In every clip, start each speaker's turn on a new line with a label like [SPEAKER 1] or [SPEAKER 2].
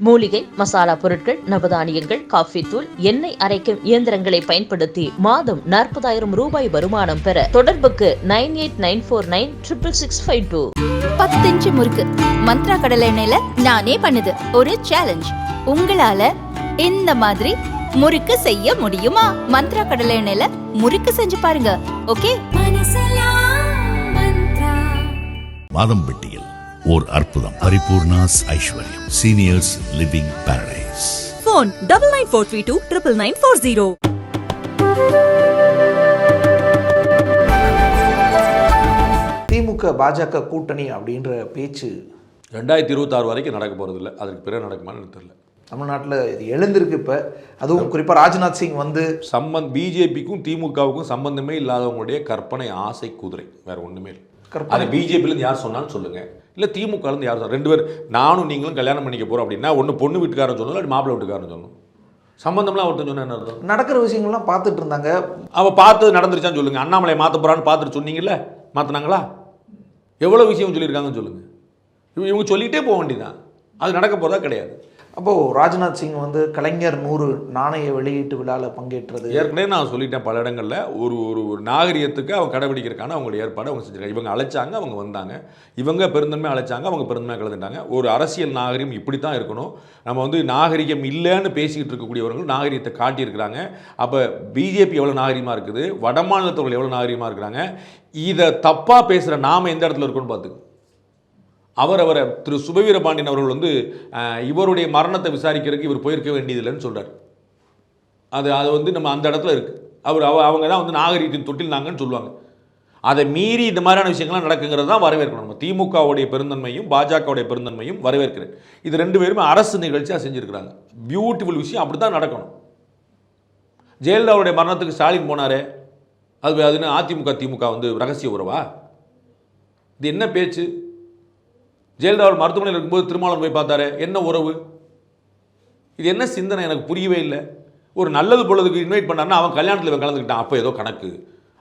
[SPEAKER 1] மூலிகை மசாலா பொருட்கள் நவதானியங்கள் காஃபி தூள் எண்ணெய் அரைக்கும் இயந்திரங்களை பயன்படுத்தி மாதம் நாற்பதாயிரம் ரூபாய் வருமானம் பெற தொடர்புக்கு nine eight nine four nine triple six five two.
[SPEAKER 2] பத்து இன்ச்சு முறுக்கு மந்த்ரா கடலை எண்ணெயில நானே பண்ணுது. ஒரு சேலஞ்ச் உங்களால இந்த மாதிரி முறுக்கு செய்ய முடியுமா? மந்த்ரா கடலை எண்ணெயில முறுக்கு செஞ்சு பாருங்க. ஓகே
[SPEAKER 3] மாதம்பட்டியில் ஓர் அற்புதம். Paripoornas Aishwaryam. Seniors living paradise
[SPEAKER 4] phone double nine four three two triple nine four zero.
[SPEAKER 5] DMK BJP கூட்டணி அப்படின்ற பேச்சு
[SPEAKER 6] ரெண்டாயிரத்தி இருபத்தாறு வரைக்கும் நடக்க போகிறதில்ல அதுக்கு பிறகு நடக்குமான்னு எனக்கு தெரியல.
[SPEAKER 5] தமிழ்நாட்டில் இது எழுந்திருக்கு இப்போ. அதுவும் குறிப்பாக ராஜ்நாத் சிங் வந்து
[SPEAKER 6] சம்பந்த் பிஜேபிக்கும் திமுகவுக்கும் சம்பந்தமே இல்லாதவங்களுடைய கற்பனை ஆசை குதிரை. வேற ஒன்றுமே இல்லை. அது பிஜேபிலேருந்து யார் சொன்னாலும் சொல்லுங்க. இல்லை திமுகலேருந்து யார் ரெண்டு பேர். நானும் நீங்களும் கல்யாணம் பண்ணிக்க போகிறோம் அப்படின்னா ஒன்று பொண்ணு வீட்டுக்காரன் சொல்லணும் இல்லை மாப்பிள்ளை வீட்டுக்காரன் சொல்லணும் சம்பந்தம்லாம் ஒருத்தன் சொன்னா என்ன அர்த்தம்?
[SPEAKER 5] நடக்கிற விஷயங்கள்லாம் பார்த்துட்டு இருந்தாங்க.
[SPEAKER 6] அவள் பார்த்து நடந்துருச்சான்னு சொல்லுங்க. அண்ணாமலை மாற்ற போகிறான்னு பார்த்துட்டு சொன்னீங்கல்ல மாற்றினாங்களா எவ்வளோ விஷயம் சொல்லியிருக்காங்கன்னு சொல்லுங்க. இவங்க இவங்க சொல்லிகிட்டே போக வேண்டியதான் அது நடக்க போகிறதா கிடையாது.
[SPEAKER 5] அப்போது ராஜ்நாத் சிங் வந்து கலைஞர் நூறு நாணய வெளியீட்டு விழாவில் பங்கேற்றது.
[SPEAKER 6] ஏற்கனவே நான் சொல்லிட்டேன் பல இடங்களில். ஒரு ஒரு ஒரு நாகரிகத்துக்கு அவங்க கடைபிடிக்கிறதுக்கான அவங்க ஏற்பாடு அவங்க செஞ்சுருக்காங்க. இவங்க அழைச்சாங்க அவங்க வந்தாங்க. இவங்க பெருந்தன்மை அழைச்சாங்க அவங்க பெருந்தன்மை கலந்துட்டாங்க. ஒரு அரசியல் நாகரிகம் இப்படி தான் இருக்கணும். நம்ம வந்து நாகரிகம் இல்லைன்னு பேசிக்கிட்டு இருக்கக்கூடியவர்கள் நாகரிகத்தை காட்டியிருக்கிறாங்க. அப்போ பிஜேபி எவ்வளோ நாகரிகமாக இருக்குது? வட மாநிலத்தவர்கள் எவ்வளோ நாகரிகமாக இருக்கிறாங்க? இதை தப்பாக பேசுகிற நாம எந்த இடத்துல இருக்கோன்னு பார்த்துக்கோ. அவர் அவரை திரு சுபவீரபாண்டியன் அவர்கள் வந்து இவருடைய மரணத்தை விசாரிக்கிறதுக்கு இவர் போயிருக்க வேண்டியதில்லைன்னு சொல்கிறார் அது அது வந்து நம்ம அந்த இடத்துல இருக்குது அவர் அவ அவங்க தான் வந்து நாகரீகத்தின் தொட்டில்னாங்கன்னு சொல்லுவாங்க. அதை மீறி இந்த மாதிரியான விஷயங்கள்லாம் நடக்குங்கிறது தான் வரவேற்கணும். நம்ம திமுகவுடைய பெருந்தன்மையும் பாஜகவுடைய பெருந்தன்மையும் வரவேற்கிறேன். இது ரெண்டு பேருமே அரசு நிகழ்ச்சியாக செஞ்சுருக்கிறாங்க. பியூட்டிஃபுல் விஷயம் அப்படி தான் நடக்கணும். ஜெயலலிதாவுடைய மரணத்துக்கு ஸ்டாலின் போனாரே அது அதுன்னு அதிமுக திமுக வந்து ரகசிய உறவா? இது என்ன பேச்சு? ஜெயலலிதா அவர் மருத்துவமனையில் இருக்கும்போது திருமாவளவன் போய் பார்த்தாரு. என்ன உறவு? இது என்ன சிந்தனை? எனக்கு புரியவே இல்லை. ஒரு நல்லது பொழுதுக்கு இன்வைட் பண்ணாருன்னா அவன் கல்யாணத்தில் இவன் கலந்துக்கிட்டான். அப்போ ஏதோ கணக்கு.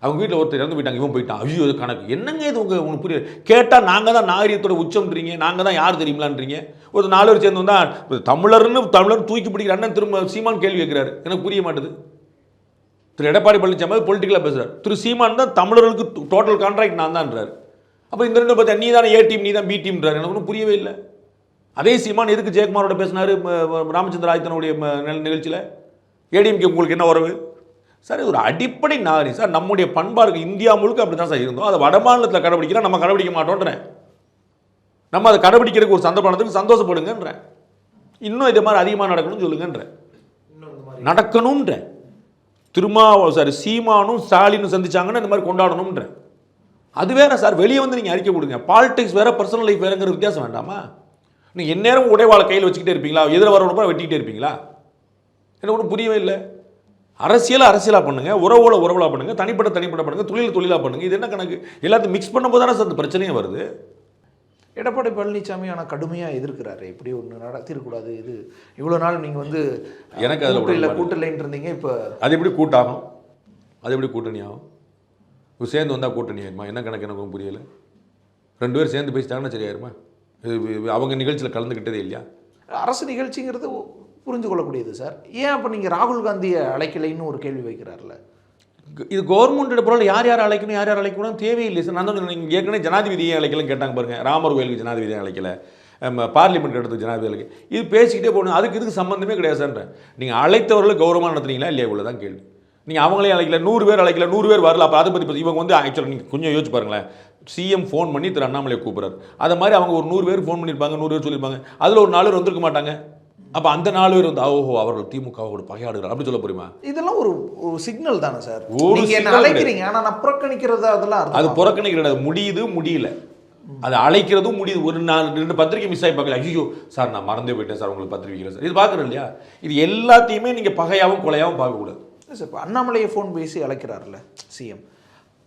[SPEAKER 6] அவங்க வீட்டில் ஒருத்தர் இறந்து போயிட்டாங்க. இவன் போயிட்டான். ஐயோ கணக்கு. என்னங்க இது உங்கள் உங்களுக்கு புரியல கேட்டால் நாங்கள் தான் நாகரிகத்தோட உச்சம்ன்றீங்க. நாங்கள் தான் யார் தெரியுங்களான்றீங்க ஒரு நாலு பேர் சேர்ந்து வந்தால் தமிழர்னு தமிழர் தூக்கி பிடிக்கிற அண்ணன் திரும்ப சீமான் கேள்வி கேட்குறாரு. எனக்கு புரிய மாட்டுது. திரு எடப்பாடி பழனிசாமி பொலிட்டிக்கலாக பேசுகிறார் திரு சீமான் தான் தமிழர்களுக்கு டோட்டல் கான்ட்ராக்ட் நான் தான்ன்றாரு. அப்போ இந்த ரெண்டு பார்த்தா நீ தானே ஏ டீம் நீ தான் பி டீம்ன்றாரு எனக்கு ஒன்றும் புரியவே இல்லை. அதே சீமான் எதுக்கு ஜெயக்குமாரோட பேசினாரு ராமச்சந்திர ஆயத்தனுடைய நிகழ்ச்சியில்? ஏடிஎம்கே உங்களுக்கு என்ன உறவு சார் இது ஒரு அடிப்படை நாகரி சார் நம்முடைய பண்பாடு இந்தியா முழுக்க அப்படி தான் சார் இருந்தோம். அதை வட மாநிலத்தில் கடைபிடிக்கிறோம் நம்ம கடைபிடிக்க மாட்டோன்றேன். நம்ம அதை கடைபிடிக்கிறதுக்கு ஒரு சந்தர்ப்பத்துக்கு சந்தோஷப்படுங்கன்றேன். இன்னும் இதை மாதிரி அதிகமாக நடக்கணும்னு சொல்லுங்கன்றேன். நடக்கணும்ன்றேன். திருமா சார் சீமானும் ஸ்டாலினும் சந்திச்சாங்கன்னா இந்த மாதிரி கொண்டாடணும்ன்றேன். அது வேற சார் வெளியே வந்து நீங்கள் அறிக்கை கொடுங்க பாலிடிக்ஸ் வேற பர்சனல் லைஃப் வேறங்கிற வித்தியாசம் வேண்டாமா? நீங்கள் எந்நேரம் உடைவாள கையில் வச்சுக்கிட்டே இருப்பீங்களா? எதிர வரவன கூட வெட்டிக்கிட்டே இருப்பீங்களா? எனக்கு ஒன்றும் புரியவே இல்லை. அரசியலை அரசியலாக பண்ணுங்க உறவோட உறவலாக பண்ணுங்க தனிப்பட்ட தனிப்பட்ட பண்ணுங்க தொழில் தொழிலாக பண்ணுங்க. இது என்ன கணக்கு? எல்லாத்தையும் மிக்ஸ் பண்ணும்போது தானே சார் அந்த பிரச்சனையே வருது.
[SPEAKER 5] எடப்பாடி பழனிசாமி ஆனால் கடுமையாக எதிர்க்கிறாரு. இப்படி ஒன்று நடத்திருக்கூடாது இது. இவ்வளோ நாள் நீங்கள் வந்து
[SPEAKER 6] எனக்கு அதுல
[SPEAKER 5] கூட்டு இல்லை
[SPEAKER 6] உடன்பாடு
[SPEAKER 5] கூட்டு இல்லைன்னு இருந்தீங்க இப்போ
[SPEAKER 6] அது எப்படி கூட்டாகும்? அது எப்படி கூட்டணி ஆகும்? சேர்ந்து வந்தால் கூட்டணி ஆயிருமா என்ன கணக்கு எனக்கு ஒன்றும் புரியலை. ரெண்டு பேரும் சேர்ந்து பேசிட்டாங்கன்னா சரியாயிருமா? அவங்க நிகழ்ச்சியில் கலந்துக்கிட்டதே இல்லையா?
[SPEAKER 5] அரசு நிகழ்ச்சிங்கிறது புரிஞ்சு கொள்ளக்கூடியது சார். ஏன் அப்போ நீங்கள் ராகுல் காந்தியை அழைக்கலைன்னு ஒரு கேள்வி வைக்கிறார்ல?
[SPEAKER 6] இது கவர்மெண்டோட பொருள் யார் யார் அழைக்கணும் யார் யார் அழைக்கணும் தேவையில்லை சார். நான் தான் சொன்னேன், நீங்க ஏற்கனவே ஜனாதிபதியை அழைக்கலன்னு கேட்டாங்க பாருங்க. ராமர் கோயிலுக்கு ஜனாதிபதியை அழைக்கல. பார்லிமெண்ட் இடத்துக்கு ஜனாதிபதி அழைக்க இது பேசிக்கிட்டே போகணும். அதுக்கு இதுக்கு சம்மந்தமே கிடையாது சார்ன்றேன். நீங்கள் அழைத்தவர்களை கௌரவமாக நடத்துறீங்களா இல்லையா? இவ்வளோ தான் கேள்வி. நீங்கள் அவங்களே அழைக்கல நூறு பேர் அழைக்கல நூறு பேர் வரல அப்போ அதை பற்றி இவங்க வந்து ஆக்சுவலாக நீங்கள் கொஞ்சம் யோசிச்சு பாருங்களேன். சிஎம் ஃபோன் பண்ணி திரு அண்ணாமலையை கூப்பிட்றாரு. அதை மாதிரி அவங்க ஒரு நூறு பேர் ஃபோன் பண்ணியிருப்பாங்க நூறு பேர் சொல்லியிருப்பாங்க. அதில் ஒரு நாலு பேர் வந்திருக்க மாட்டாங்க. அப்போ அந்த நாலு பேர் வந்து ஓஹோ அவர்கள் திமுகவோட பகையாடுகிறார். அப்படி சொல்ல போறீமா
[SPEAKER 5] இதெல்லாம் ஒரு ஒரு சிக்னல் தானே சார்
[SPEAKER 6] ஒரு
[SPEAKER 5] அழைக்கிறீங்க ஆனால் நான் புறக்கணிக்கிறது அதெல்லாம்
[SPEAKER 6] அது? புறக்கணிக்கிறது முடியுது முடியல. அது அழைக்கிறதும் முடியுது. ஒரு நாள் ரெண்டு பத்திரிக்கை மிஸ் ஆகி பார்க்கல. ஐயோ சார் நான் மறந்தே போயிட்டேன் சார் உங்களுக்கு பத்திரிக்கை சார் இது பார்க்குறோம் இல்லையா? இது எல்லாத்தையுமே நீங்கள் பகையாகவும் கொலையாகவும் பார்க்கக்கூடாது.
[SPEAKER 5] சார் இப்போ அண்ணாமலையை ஃபோன் பேசி அழைக்கிறார்ல சிஎம்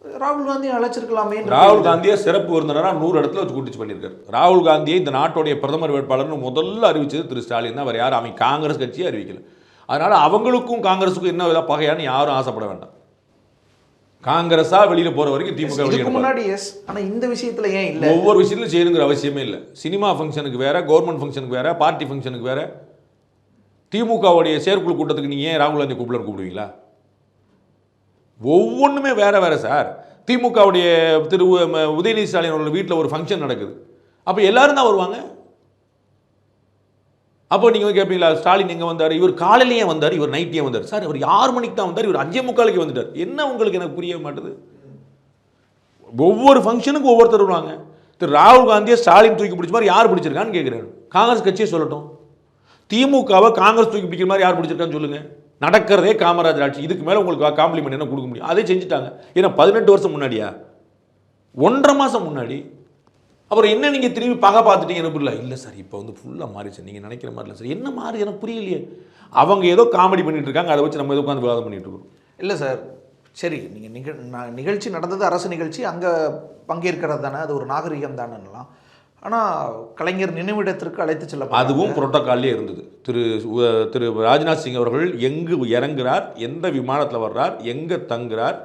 [SPEAKER 5] ராகுல் காந்தி அழைச்சிருக்கலாமே
[SPEAKER 6] ராகுல் காந்தியை சிறப்பு விருந்தினராக நூறு இடத்துல வச்சு கூட்டிச்சு பண்ணியிருக்காரு ராகுல் காந்தியை இந்த நாட்டுடைய பிரதமர் வேட்பாளர்னு முதல்ல அறிவிச்சது திரு ஸ்டாலின் தான். வேறு யாரும் அவன் காங்கிரஸ் கட்சியே அறிவிக்கல. அதனால் அவங்களுக்கும் காங்கிரஸுக்கும் என்ன வித பகையான்னு யாரும் ஆசைப்பட வேண்டாம். காங்கிரஸா வெளியில போற வரைக்கும் திமுக
[SPEAKER 5] முன்னாடி எஸ் ஆனா இந்த விஷயத்துல ஏன் இல்ல?
[SPEAKER 6] ஒவ்வொரு விஷயத்திலும் செய்யணுங்கிற அவசியமே இல்லை. சினிமா ஃபங்க்ஷனுக்கு வேற கவர்மெண்ட் ஃபங்க்ஷனுக்கு வேற பார்ட்டி ஃபங்க்ஷனுக்கு வேற திமுகவுடைய செயற்குழு கூட்டத்துக்கு நீங்க ஏன் ராகுல் காந்தி கூப்பிடலாம் கூப்பிடுவீங்களா? ஒவ்வொன்றுமே வேறு வேறு சார். திமுகவுடைய திரு ம- உதயநிதி ஸ்டாலின் அவர்கள் வீட்டில் ஒரு ஃபங்க்ஷன் நடக்குது. அப்போ எல்லாரும் தான் வருவாங்க? அப்போ நீங்கள் கேட்பீங்களா ஸ்டாலின் எங்கே வந்தார்? இவர் காலையிலேயே வந்தார் இவர் நைட்டே வந்தார். சார் இவர் ஆறு மணிக்கு தான் வந்தார் இவர் அஞ்சே முக்காலுக்கு வந்துட்டார். என்ன உங்களுக்கு எனக்கு புரிய மாட்டுது? ஒவ்வொரு ஃபங்க்ஷனுக்கும் ஒவ்வொருத்தர் வருவாங்க. திரு ராகுல் காந்தியை ஸ்டாலின் தூக்கி பிடிச்ச மாதிரி யார் பிடிச்சிருக்கான்னு கேட்குறாரு காங்கிரஸ் கட்சியை சொல்லட்டும். திமுகவை காங்கிரஸ் தூக்கி பிடிக்கிற மாதிரி யார் பிடிச்சிருக்கான்னு சொல்லுங்க. நடக்கிறதே காமராஜர் ஆட்சி. இதுக்கு மேலே உங்களுக்கு காம்ப்ளிமெண்ட் என்ன கொடுக்க முடியும்? அதே செஞ்சுட்டாங்க. ஏன்னா பதினெட்டு வருஷம் முன்னாடியா? ஒன்றரை மாதம் முன்னாடி. அப்புறம் என்ன நீங்கள் திரும்பி பகை பார்த்துட்டீங்க? எனக்கு புரியல. இல்லை சார் இப்போ வந்து ஃபுல்லாக மாறிச்சு நீங்கள் நினைக்கிற மாதிரி இல்லை சார். என்ன மாறி? எனக்கு புரியலையே. அவங்க ஏதோ காமெடி பண்ணிட்டு இருக்காங்க. அதை வச்சு நம்ம ஏதோ உட்காந்து விவாதம் பண்ணிட்டு இருக்கோம்.
[SPEAKER 5] இல்லை சார். சரி நீங்கள் நிகழ் நிகழ்ச்சி நடந்தது அரசு நிகழ்ச்சி. அங்கே பங்கேற்கிறது தானே. அது ஒரு நாகரிகம் தானேலாம் ஆனால் கலைஞர் நினைவிடத்திற்கு அழைத்து செல்ல
[SPEAKER 6] அதுவும் புரோட்டோக்கால்லே இருந்தது. திரு திரு ராஜ்நாத் சிங் அவர்கள் எங்கு இறங்குறார் எந்த விமானத்தில் வர்றார் எங்கே தங்குறார்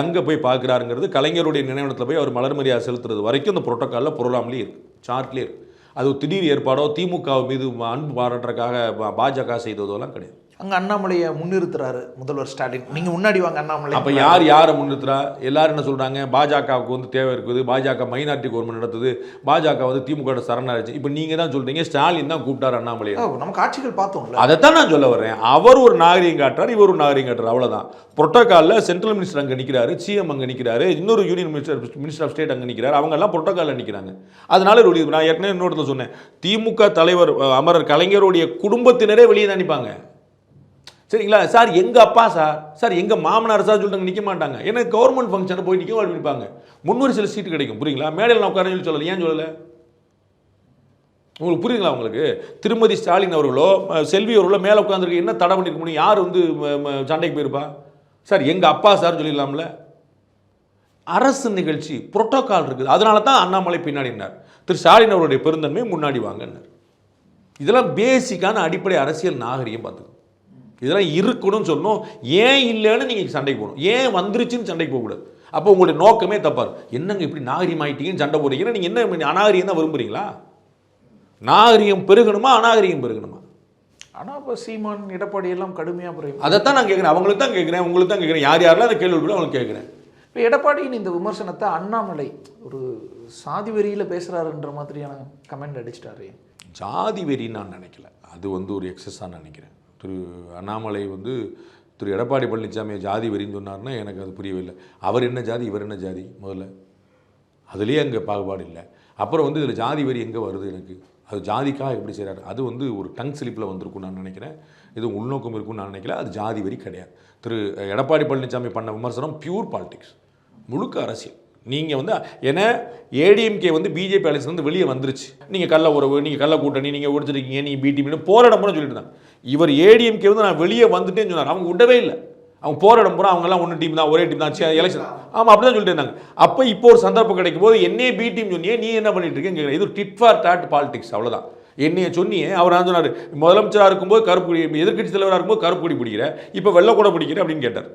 [SPEAKER 6] எங்கே போய் பார்க்குறாருங்கிறது கலைஞருடைய நினைவிடத்தில் போய் அவர் மலர் மரியாதை செலுத்துறது வரைக்கும் அந்த புரோட்டோக்காலில் புரோலாம்லேயே இருக்குது சார்ட்லேயே இருக்குது அது திடீர் ஏற்பாடோ திமுக மீது அன்பு பாராட்டுறதுக்காக பாஜக செய்ததெல்லாம் கிடையாது.
[SPEAKER 5] அங்க அண்ணாமலையை முன்னிறுத்துறாரு முதல்வர் ஸ்டாலின். நீங்க முன்னாடி வாங்க அண்ணாமலை.
[SPEAKER 6] அப்போ யார் யாரை முன்னிறுத்துறா? எல்லாரும் என்ன சொல்கிறாங்க பாஜகவுக்கு வந்து தேவை இருக்குது. பாஜக மைனாரிட்டி கவர்மெண்ட் நடத்துது. பாஜக வந்து திமுக சரணாச்சு இப்போ நீங்கள் தான் சொல்கிறீங்க ஸ்டாலின் தான் கூப்பிட்டார் அண்ணாமலையை.
[SPEAKER 5] ஓ, நம்ம காட்சிகள் பார்த்தோம்ல.
[SPEAKER 6] அதைத்தான் நான் சொல்ல வர்றேன். அவர் ஒரு நாகரிகம் காட்டுறார் இவர் ஒரு நாகரிகம் காட்டுறார். அவ்வளவுதான். புரோட்டோகாலில் சென்ட்ரல் மினிஸ்டர் அங்கே நிற்கிறாரு சிஎம் அங்கே நிற்கிறாரு இன்னொரு union minister minister of state அங்கே நிற்கிறார் அவங்க எல்லாம் புரோட்டோகாலில் நிற்கிறாங்க அதனால ஒரு நான் ஏற்கனவே இன்னொருத்தர் சொன்னேன். திமுக தலைவர் அமரர் கலைஞருடைய குடும்பத்தினரே வெளியே தான் நிற்பாங்க சரிங்களா? சார் எங்கள் அப்பா சார் சார் எங்கள் மாமனார் சார் சொல்லிட்டு நிற்க மாட்டாங்க. ஏன்னா கவர்மெண்ட் ஃபங்க்ஷனை போய் நிற்க நிற்பாங்க முன்னூறு சில சீட்டு கிடைக்கும். புரியுங்களா? மேடையில் நான் உட்கார சொல்லி சொல்லலை. ஏன் சொல்லலை? உங்களுக்கு புரியுதுங்களா உங்களுக்கு? திருமதி ஸ்டாலின் அவர்களோ செல்வி அவர்களோ மேலே உட்காந்துருக்கு என்ன தடை பண்ணிருக்க முடியும்? யார் வந்து சண்டைக்கு போயிருப்பா? சார் எங்கள் அப்பா சார் சொல்லிடலாம்ல. அரசு நிகழ்ச்சி புரோட்டோக்கால் இருக்குது. அதனால தான் அண்ணாமலை பின்னாடினார் திரு ஸ்டாலின் அவருடைய பெருந்தன்மை முன்னாடி வாங்கினார் இதெல்லாம் பேசிக்கான அடிப்படை அரசியல் நாகரிகம் பார்த்துக்கணும் இதெல்லாம் இருக்கணும்னு சொல்லணும் ஏன் இல்லைன்னு நீங்கள் சண்டைக்கு போகணும். ஏன் வந்துருச்சுன்னு சண்டைக்கு போகக்கூடாது. அப்போ உங்களுடைய நோக்கமே தப்பாரு. என்னங்க இப்படி நாகரிகம் ஆயிட்டீங்கன்னு சண்டை போடுறீங்கன்னா நீங்கள் என்ன அநாகரிகம் தான் விரும்புறீங்களா? நாகரிகம் பெருகணுமா? அநாகரிகம் பெருகணுமா?
[SPEAKER 5] ஆனா இப்ப சீமான் எடப்பாடி எல்லாம் கடுமையா புரியும்.
[SPEAKER 6] அதைத்தான் நான் கேட்குறேன் அவங்களுக்கு தான் கேட்குறேன் உங்களுக்கு தான் கேட்குறேன் யார் யாரெல்லாம் அந்த கேள்வி அவங்களுக்கு கேட்குறேன்
[SPEAKER 5] இப்போ எடப்பாடியின் இந்த விமர்சனத்தை அண்ணாமலை ஒரு சாதி வெறியில பேசுறாருன்ற மாதிரியான கமெண்ட் அடிச்சிட்டாரு.
[SPEAKER 6] ஜாதி வெறின்னு நான் நினைக்கல. அது வந்து ஒரு எக்ஸஸாக நினைக்கிறேன். திரு அண்ணாமலை வந்து திரு எடப்பாடி பழனிசாமி ஜாதி வெறின்னு சொன்னார்னா எனக்கு அது புரியவே இல்லை அவர் என்ன ஜாதி இவர் என்ன ஜாதி முதல்ல? அதுலேயே அங்கே பாகுபாடு இல்லை. அப்புறம் வந்து இதில் ஜாதி வரி எங்கே வருது எனக்கு? அது ஜாதிக்காக எப்படி செய்கிறாரு அது வந்து ஒரு டங் ஸ்லிப்பில் வந்திருக்கும் நான் நினைக்கிறேன். இது உள்நோக்கம் இருக்கும்னு நான் நினைக்கல. அது ஜாதி வரி கிடையாது. திரு எடப்பாடி பழனிசாமி பண்ண விமர்சனம் பியூர் பாலிடிக்ஸ் முழுக்க அரசியல். நீங்கள் வந்து ஏன்னா ஏடிஎம்கே வந்து பிஜேபி அலைன்ஸ்லேருந்து வெளியே வந்துருச்சு. நீங்கள் கள்ள உறவு நீங்கள் கள்ள கூட்டணி நீங்கள் ஒடிச்சிருக்கீங்க நீங்கள் பிடிபின்னு போராடம் கூட சொல்லிட்டு இருந்தாங்க. இவர் ஏடிஎம்கே வந்து நான் வெளியே வந்துட்டேன்னு சொன்னார். அவங்க விடவே இல்லை. அவங்க போராடம் பூரா அவங்கெல்லாம் ஒன்று டீம் தான் ஒரே டீம் தான் எலெக்ஷன் ஆமாம் அப்படி தான் சொல்லிட்டு இருந்தாங்க. அப்போ இப்போ ஒரு சந்தர்ப்பம் கிடைக்கும் போது என்னையே பி டீம் சொன்னியே நீ என்ன பண்ணிட்டு இருக்கேன்னு இது டிட் ஃபார் டாட் பாலிடிக்ஸ் அவ்வளோதான் என்னைய சொன்னியே அவர் நான் சொன்னார்? முதலமைச்சராக இருக்கும்போது கருப்பு கொடி எதிர்க்கட்சி தலைவராக இருக்கும்போது கருப்பு கொடி பிடிக்கிற இப்போ வெள்ளை கூட பிடிக்கிற அப்படின்னு கேட்டார்.